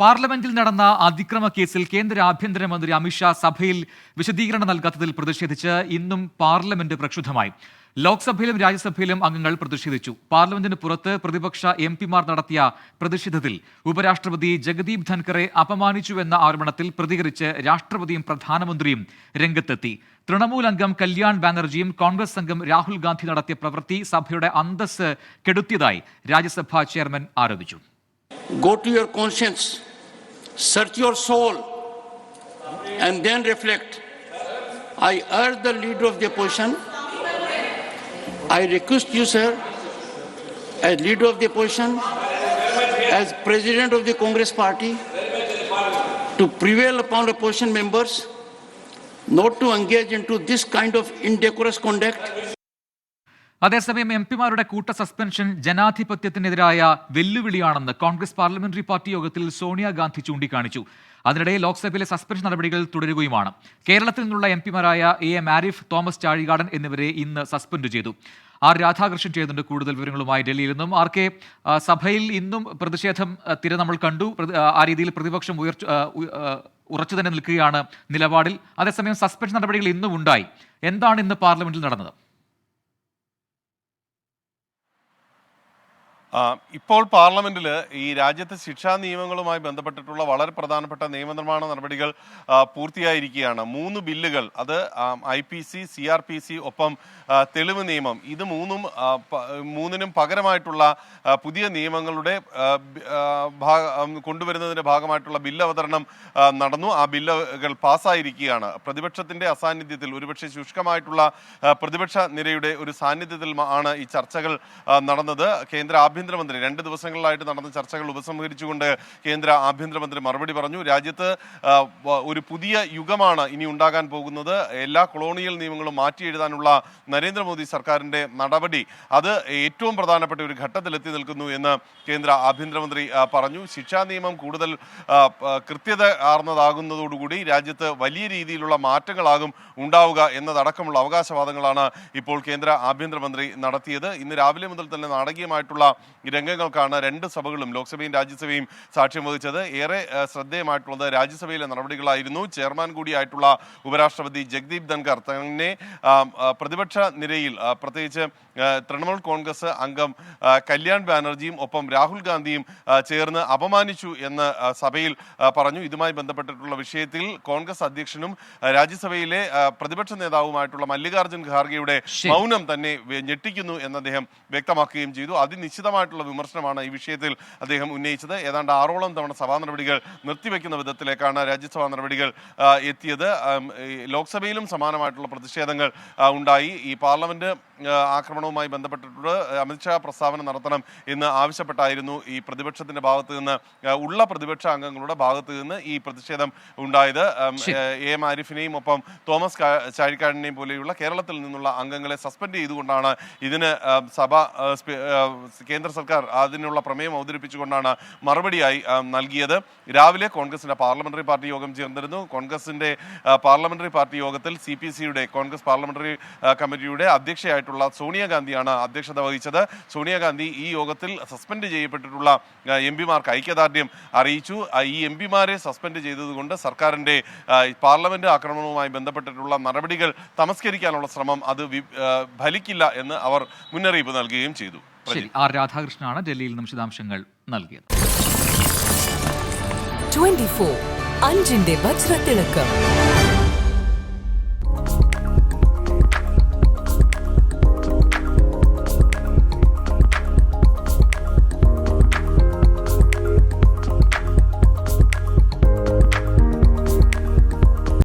പാർലമെന്റിൽ നടന്ന അതിക്രമ കേസിൽ കേന്ദ്ര ആഭ്യന്തരമന്ത്രി അമിത്ഷാ സഭയിൽ വിശദീകരണം നൽകാത്തതിൽ പ്രതിഷേധിച്ച് ഇന്നും പാർലമെന്റ് പ്രക്ഷുബ്ധമായി. ലോക്സഭയിലും രാജ്യസഭയിലും അംഗങ്ങൾ പ്രതിഷേധിച്ചു. പാർലമെന്റിന് പുറത്ത് പ്രതിപക്ഷ എം പിമാർ നടത്തിയ പ്രതിഷേധത്തിൽ ഉപരാഷ്ട്രപതി ജഗദീപ് ധൻഖറെ അപമാനിച്ചുവെന്ന ആരോപണത്തിൽ പ്രതികരിച്ച് രാഷ്ട്രപതിയും പ്രധാനമന്ത്രിയും രംഗത്തെത്തി. തൃണമൂൽ അംഗം കല്യാൺ ബാനർജിയും കോൺഗ്രസ് അംഗം രാഹുൽ ഗാന്ധി നടത്തിയ പ്രവൃത്തി സഭയുടെ അന്തസ് കെടുത്തിയതായി രാജ്യസഭാ ചെയർമാൻ ആരോപിച്ചു. Go to your conscience, search your soul, and then reflect. I urge the leader of the opposition. I request you, sir, as leader of the opposition, as president of the Congress party, to prevail upon opposition members not to engage into this kind of indecorous conduct. അതേസമയം M പിമാരുടെ കൂട്ട suspension ജനാധിപത്യത്തിനെതിരായ വെല്ലുവിളിയാണെന്ന് Congress parliamentary party യോഗത്തിൽ സോണിയാഗാന്ധി ചൂണ്ടിക്കാണിച്ചു. അതിനിടെ ലോക്സഭയിലെ suspension നടപടികൾ തുടരുകയുമാണ്. കേരളത്തിൽ നിന്നുള്ള എം പിമാരായ എ എം ആരിഫ് തോമസ് ചാഴികാടൻ എന്നിവരെ ഇന്ന് സസ്പെൻഡ് ചെയ്തു. ആർ രാധാകൃഷ്ണൻ ചെയ്യുന്നുണ്ട് കൂടുതൽ വിവരങ്ങളുമായി ഡൽഹിയിൽ നിന്നും. ആർ കെ സഭയിൽ ഇന്നും പ്രതിഷേധം തിര നമ്മൾ കണ്ടു. ആ, രീതിയിൽ പ്രതിപക്ഷം ഉയർച്ച ഉറച്ചു തന്നെ നിൽക്കുകയാണ് നിലപാടിൽ. അതേസമയം സസ്പെൻഷൻ നടപടികൾ ഇന്നും ഉണ്ടായി. എന്താണ് ഇന്ന് പാർലമെന്റിൽ നടന്നത്? ഇപ്പോൾ പാർലമെന്റിൽ ഈ രാജ്യത്തെ ശിക്ഷാ നിയമങ്ങളുമായി ബന്ധപ്പെട്ടിട്ടുള്ള വളരെ പ്രധാനപ്പെട്ട നിയമനിർമ്മാണ നടപടികൾ പൂർത്തിയായിരിക്കുകയാണ്. മൂന്ന് ബില്ലുകൾ അത് I P C C R P C ഒപ്പം തെളിവ് നിയമം. ഇത് മൂന്നും മൂന്നിനും പകരമായിട്ടുള്ള പുതിയ നിയമങ്ങളുടെ കൊണ്ടുവരുന്നതിന്റെ ഭാഗമായിട്ടുള്ള ബില്ല് അവതരണം നടന്നു. ആ ബില്ലുകൾ പാസ്സായിരിക്കുകയാണ്. പ്രതിപക്ഷത്തിന്റെ അസാന്നിധ്യത്തിൽ ഒരുപക്ഷെ ശുഷ്കമായിട്ടുള്ള പ്രതിപക്ഷ നിരയുടെ ഒരു സാന്നിധ്യത്തിൽ ആണ് ഈ ചർച്ചകൾ നടന്നത്. കേന്ദ്ര ആഭ്യന്തരമന്ത്രി. രണ്ട് ദിവസങ്ങളിലായിട്ട് നടന്ന ചർച്ചകൾ ഉപസംഹരിച്ചുകൊണ്ട് കേന്ദ്ര ആഭ്യന്തരമന്ത്രി മറുപടി പറഞ്ഞു. രാജ്യത്ത് ഒരു പുതിയ യുഗമാണ് ഇനി ഉണ്ടാകാൻ പോകുന്നത്. എല്ലാ കൊളോണിയൽ നിയമങ്ങളും മാറ്റി എഴുതാനുള്ള നരേന്ദ്രമോദി സർക്കാരിന്റെ നടപടി. അത് ഏറ്റവും പ്രധാനപ്പെട്ട ഒരു ഘട്ടത്തിലെത്തി നിൽക്കുന്നു എന്ന് കേന്ദ്ര ആഭ്യന്തരമന്ത്രി പറഞ്ഞു. ശിക്ഷാ നിയമം കൂടുതൽ കൃത്യത ആർന്നതാകുന്നതോടുകൂടി രാജ്യത്ത് വലിയ രീതിയിലുള്ള മാറ്റങ്ങളാകും ഉണ്ടാവുക എന്നതടക്കമുള്ള അവകാശവാദങ്ങളാണ് ഇപ്പോൾ കേന്ദ്ര ആഭ്യന്തരമന്ത്രി നടത്തിയത്. ഇന്ന് രാവിലെ മുതൽ തന്നെ നാടകീയമായിട്ടുള്ള രംഗങ്ങൾക്കാണ് രണ്ട് സഭകളും ലോക്സഭയും രാജ്യസഭയും സാക്ഷ്യം വഹിച്ചത്. ഏറെ ശ്രദ്ധേയമായിട്ടുള്ളത് രാജ്യസഭയിലെ നടപടികളായിരുന്നു. ചെയർമാൻ കൂടിയായിട്ടുള്ള ഉപരാഷ്ട്രപതി ജഗ്ദീപ് ധൻഖർ തന്നെ പ്രതിപക്ഷ നിരയിൽ പ്രത്യേകിച്ച് തൃണമൂൽ കോൺഗ്രസ് അംഗം കല്യാൺ ബാനർജിയും ഒപ്പം രാഹുൽ ഗാന്ധിയും ചേർന്ന് അപമാനിച്ചു എന്ന് സഭയിൽ പറഞ്ഞു. ഇതുമായി ബന്ധപ്പെട്ടിട്ടുള്ള വിഷയത്തിൽ കോൺഗ്രസ് അധ്യക്ഷനും രാജ്യസഭയിലെ പ്രതിപക്ഷ നേതാവുമായിട്ടുള്ള മല്ലികാർജുൻ ഖാർഗെയുടെ മൗനം തന്നെ ഞെട്ടിക്കുന്നു എന്ന് അദ്ദേഹം വ്യക്തമാക്കുകയും ചെയ്തു. അതിനിശ്ചിതമായിട്ടുള്ള വിമർശനമാണ് ഈ വിഷയത്തിൽ അദ്ദേഹം ഉന്നയിച്ചത്. ഏതാണ്ട് ആറോളം തവണ സഭാ നടപടികൾ നിർത്തിവെക്കുന്ന വിധത്തിലേക്കാണ് രാജ്യസഭാ നടപടികൾ എത്തിയത്. ലോക്സഭയിലും സമാനമായിട്ടുള്ള പ്രതിഷേധങ്ങൾ ഉണ്ടായി. ഈ പാർലമെന്റ് ആക്രമണവുമായി ബന്ധപ്പെട്ടിട്ട് അമിത്ഷാ പ്രസ്താവന നടത്തണം എന്ന് ആവശ്യപ്പെട്ടായിരുന്നു ഈ പ്രതിപക്ഷത്തിന്റെ ഭാഗത്ത് നിന്ന്. ഉള്ള പ്രതിപക്ഷ അംഗങ്ങളുടെ ഭാഗത്ത് നിന്ന് ഈ പ്രതിഷേധം ഉണ്ടായത്. എ എം ആരിഫിനെയും ഒപ്പം തോമസ് ചാഴിക്കാടിനെയും പോലെയുള്ള കേരളത്തിൽ നിന്നുള്ള അംഗങ്ങളെ സസ്പെൻഡ് ചെയ്തുകൊണ്ടാണ് ഇതിന് സഭ കേന്ദ്ര സർക്കാർ അതിനുള്ള പ്രമേയം അവതരിപ്പിച്ചുകൊണ്ടാണ് മറുപടിയായി നൽകിയത്. രാവിലെ കോൺഗ്രസിന്റെ പാർലമെന്ററി പാർട്ടി യോഗം ചേർന്നിരുന്നു. കോൺഗ്രസിന്റെ പാർലമെന്ററി പാർട്ടി യോഗത്തിൽ സി പി സിയുടെ കോൺഗ്രസ് പാർലമെന്ററി കമ്മിറ്റിയുടെ അധ്യക്ഷയായിട്ടുള്ള സോണിയാഗാന്ധിയാണ് അധ്യക്ഷത വഹിച്ചത്. സോണിയാഗാന്ധി ഈ യോഗത്തിൽ സസ്പെൻഡ് ചെയ്യപ്പെട്ടിട്ടുള്ള എം പിമാർക്ക് ഐക്യദാർഢ്യം അറിയിച്ചു. ഈ എം പിമാരെ സസ്പെൻഡ് ചെയ്തതുകൊണ്ട് സർക്കാരിന്റെ പാർലമെന്റ് ആക്രമണവുമായി ബന്ധപ്പെട്ടിട്ടുള്ള നടപടികൾ തമസ്കരിക്കാനുള്ള ശ്രമം അത് ഫലിക്കില്ല എന്ന് അവർ മുന്നറിയിപ്പ് നൽകുകയും ചെയ്തു. ശരി ആർ രാധാകൃഷ്ണനാണ് ഡൽഹിയിൽ നിന്നും വിശദാംശങ്ങൾ നൽകിയത്. 24 അഞ്ചിന്റെ വജ്രത്തിളക്കം.